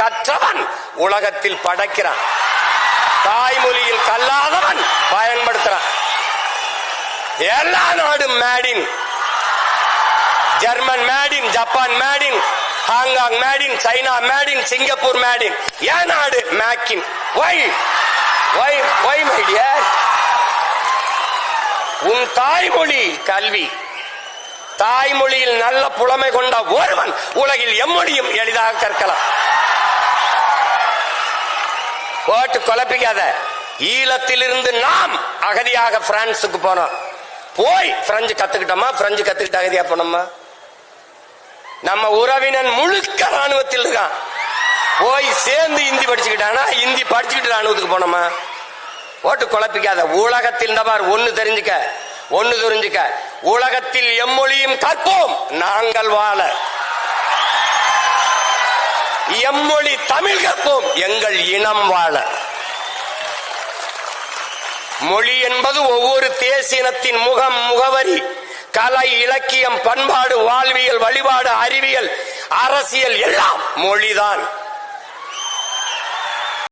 கற்றவன் உலகத்தில் படைக்கிறான். தாய்மொழியில் கல்லாதவன் பயன்படுத்துறான். எல்லா நாடும் made in German made in Japan made in Hong Kong made in China made in Singapore made in ஏன் நாடு மேக்கின் ஒய் ஒய் ஒய் மை உன் தாய்மொழி கல்வி. தாய்மொழியில் நல்ல புலமை கொண்ட ஒருவன் உலகில் எம்மொழியும் எளிதாக கற்கலாம். போட்டு குழப்பிக்காத. ஈழத்திலிருந்து நாம் அகதியாக பிரான்சுக்கு போனோம். போய் பிரெஞ்சு கத்துக்கிட்டோமா? பிரெஞ்சு கத்துக்கிட்டு அகதியா போனோமா? நம்ம உறவினன் முழுக்க ராணுவத்தில் இருக்கான். போய் சேர்ந்து இந்தி படிச்சுக்கிட்டானா? இந்தி படிச்சுக்கிட்டு ராணுவத்துக்கு போனோமா? போட்டு குழப்பிக்காத. உலகத்தில் இந்த மாதிரி ஒண்ணு தெரிஞ்சுக்க. ஒண்ணு தெரிஞ்சுக்க. உலகத்தில் எம்மொழியும் கற்போம். நாங்கள் வாழ. எம்மொழி தமிழ் எங்கள் இனம் வாழ. மொழி என்பது ஒவ்வொரு தேசினத்தின் முகம் முகவரி. கலை இலக்கியம் பண்பாடு வாழ்வியல் வழிபாடு அறிவியல் அரசியல் எல்லாம் மொழிதான்.